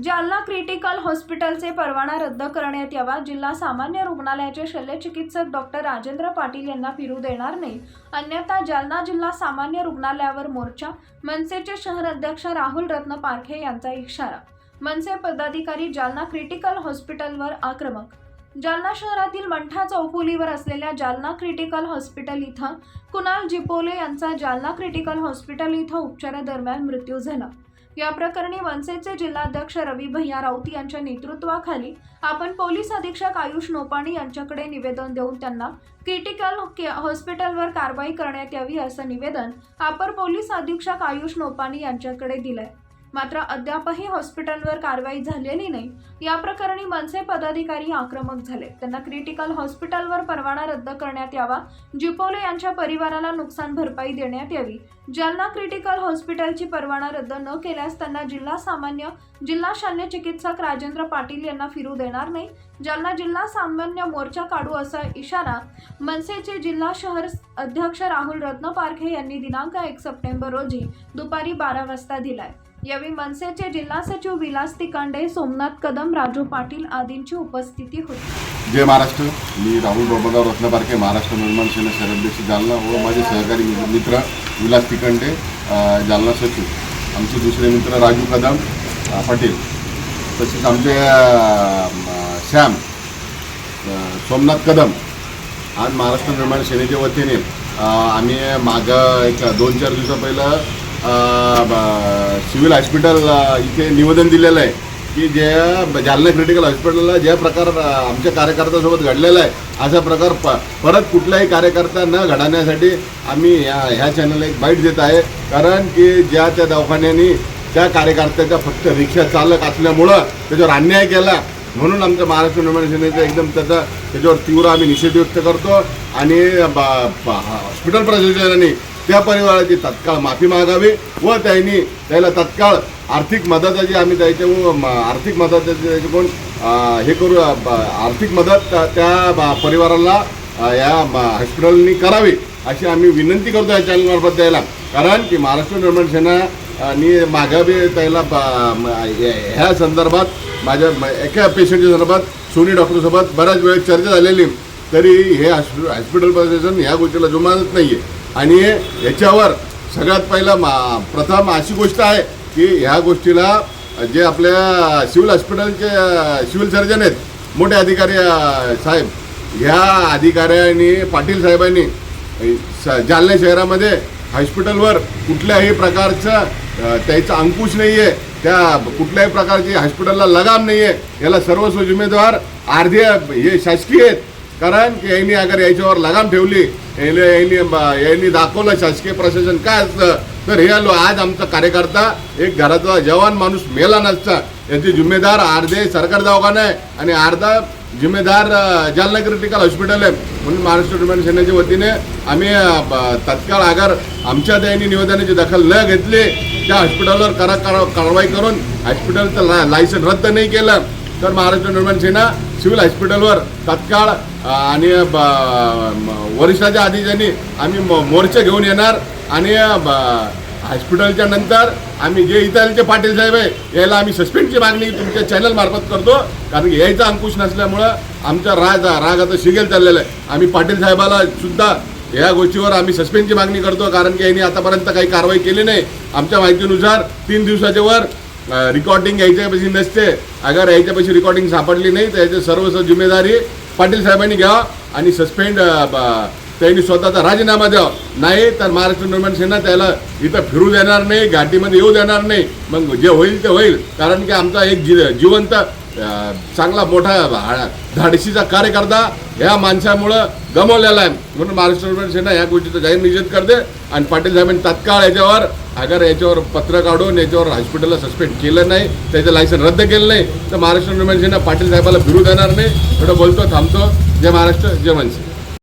Jalna critical हॉस्पिटलचे परवाना रद्द करण्यात यावा. जिल्हा सामान्य रुग्णालयाचे शल्यचिकित्सक डॉक्टर राजेंद्र पाटील यांना फिरू देणार नाही. अन्यथा जालना जिल्हा सामान्य रुग्णालयावर मोर्चा. मनसेचे शहर अध्यक्ष राहुल रत्न पारखे यांचा इशारा. मनसे पदाधिकारी जालना क्रिटिकल हॉस्पिटलवर आक्रमक. जालना शहरातील मंठा चौफुलीवर असलेल्या जालना क्रिटिकल हॉस्पिटल इथं कुणाल जिपोले यांचा जालना क्रिटिकल हॉस्पिटल इथं उपचारादरम्यान मृत्यू झाला. या प्रकरणी मनसेचे जिल्हाध्यक्ष रवी भैया राऊत यांच्या नेतृत्वाखाली आपण पोलीस अधीक्षक आयुष नोपाणी यांच्याकडे निवेदन देऊन त्यांना क्रिटिकल के- हॉस्पिटलवर कारवाई करण्यात यावी असं निवेदन अपर पोलीस अधीक्षक आयुष नोपाणी यांच्याकडे दिलंय. मात्र अद्यापही हॉस्पिटलवर कारवाई झालेली नाही. या प्रकरणी मनसे पदाधिकारी आक्रमक झाले. त्यांना क्रिटिकल हॉस्पिटलवर परवाना रद्द करण्यात यावा जिपोले यांच्या परिवाराला नुकसान भरपाई देण्यात यावी. जालना क्रिटिकल हॉस्पिटलची परवाना रद्द न केल्यास त्यांना जिल्हा सामान्य जिल्हा शल्य चिकित्सक राजेंद्र पाटील यांना फिरू देणार नाही. जालना जिल्हा सामान्य मोर्चा काढू असा इशारा मनसेचे जिल्हा शहर अध्यक्ष राहुल रत्नपारखे यांनी दिनांक एक सप्टेंबर रोजी दुपारी बारा वाजता दिलाय. यावेळी मनसेचे जिल्हा सचिव विलास तिकांडे सोमनाथ कदम राजू पाटील आदींची उपस्थिती होती. जय महाराष्ट्र. मी राहुल बाबाराव रत्नपारखे महाराष्ट्र निर्माण सेना शहराध्यक्ष जालना व माझे सहकारी मित्र विलास तिकंडे जालना सचिव. आमचे दुसरे मित्र राजू कदम पाटील. तसेच आमचे श्याम सोमनाथ कदम आज महाराष्ट्र निर्माण सेनेच्या वतीने आम्ही मागं एक दोन चार दिवसा पहिलं ब- सिव्हिल हॉस्पिटल इथे निवेदन दिलेलं आहे की ज्या जालना क्रिटिकल हॉस्पिटलला ज्या प्रकार आमच्या कार्यकर्त्यासोबत घडलेला आहे असा प्रकार प परत कुठलाही कार्यकर्ता न घडवण्यासाठी आम्ही ह्या ह्या चॅनलला एक बाईट देत आहे. कारण की ज्या त्या दवाखान्यानी त्या कार्यकर्त्याचा फक्त रिक्षा चालक असल्यामुळं त्याच्यावर अन्याय केला. म्हणून आमच्या महाराष्ट्र निर्माण सेनेचं एकदम त्याचा त्याच्यावर तीव्र आम्ही निषेध व्यक्त करतो. आणि बा- हॉस्पिटल प्रशासनाने त्या परिवाराची तत्काळ माफी मागावी व त्यांनी त्याला तत्काळ आर्थिक मदताची आम्ही त्याच्या म- आर्थिक मदत कोण हे करू आर्थिक मदत त्या- बा- परिवाराला या हॉस्पिटलनी करावी अशी आम्ही विनंती करतो या चॅनलमार्फत द्यायला. कारण की महाराष्ट्र निर्माण सेना आणि मागं त्याला ह्या संदर्भात माझ्या एका पेशंटच्या संदर्भात सोनी डॉक्टरसोबत बऱ्याच वेळेस चर्चा झालेली. तरी हे हॉस्पिटल हॉस्पिटल प्रशासन ह्या गोष्टीला जुमानत नाही आहे आणि याच्यावर सगळ्यात पहिला मा प्रथम अशी गोष्ट आहे की ह्या गोष्टीला जे आपल्या सिव्हिल हॉस्पिटलचे सिव्हिल सर्जन आहेत मोठे अधिकारी साहेब ह्या अधिकाऱ्यांनी पाटील साहेबांनी स- जालना शहरामध्ये हॉस्पिटलवर कुठल्याही प्रकारचं त्याचा अंकुश नाही आहे त्या कुठल्याही प्रकारची हॉस्पिटलला लगाम नाही आहे याला सर्वस्व जिम्मेदार अर्धे हे शासकीय आहेत. कारण की यांनी अगर याच्यावर लगाम ठेवली यांनी यांनी दाखवलं शासकीय प्रशासन काय असतं तर हे आलो आज आमचा कार्यकर्ता एक घरातला जवान माणूस मेला नसता. याचे जिम्मेदार अर्धे सरकार दवाखाना आहे आणि अर्धा जिम्मेदार जालना क्रिटिकल हॉस्पिटल आहे. म्हणून महाराष्ट्र निर्माण सेनेच्या वतीने आम्ही तत्काळ अगर आमच्या त्यांनी निवेदनाची दखल न घेतली त्या हॉस्पिटलवर करा कारवाई करून हॉस्पिटलचं ला लायसन रद्द नाही केलं तर महाराष्ट्र निर्माण सेना सिव्हिल हॉस्पिटलवर तत्काळ आणि ब- आधी ज्यांनी आम्ही म- मोर्चा घेऊन येणार आणि हॉस्पिटलच्या नंतर आम्ही जे इथलचे पाटील साहेब आहे याला आम्ही सस्पेंडची मागणी तुमच्या चॅनल मार्फत करतो कारण की यायचा अंकुश नसल्यामुळं आमचा राग राग आता शिगेल चाललेला आहे. आम्ही पाटील साहेबाला सुद्धा या गोष्टीवर आम्ही सस्पेंडची मागणी करतो कारण की यांनी आतापर्यंत काही कारवाई केली नाही. आमच्या माहितीनुसार तीन दिवसाच्या वर रिकॉर्डिंग यायच्यापाशी नसते. अगर यायच्यापाशी रिकॉर्डिंग सापडली नाही तर याची सर्व जिम्मेदारी पाटील साहेबांनी घ्यावा आणि सस्पेंड त्यांनी स्वतःचा राजीनामा द्यावा. नाही तर महाराष्ट्र निर्माण सेना त्याला इथं फिरू देणार नाही घाटीमध्ये येऊ देणार नाही. मग जे होईल ते होईल कारण की आमचा एक जी जिवंत चांगला मोठा धाडशीचा कार्यकर्ता ह्या माणसामुळं गमावलेला आहे. म्हणून महाराष्ट्र सेना या गोष्टीचा जाहीर निषेध करते. आणि पाटील साहेबांनी तात्काळ याच्यावर अगर याच्यावर पत्र काढून याच्यावर हॉस्पिटलला सस्पेंड केलं नाही त्याचं लायसन रद्द केलं नाही तर महाराष्ट्र निर्माण सेना पाटील साहेबाला फिरू देणार नाही. थोडं बोलतो थांबतो. जय महाराष्ट्र जय मनसे.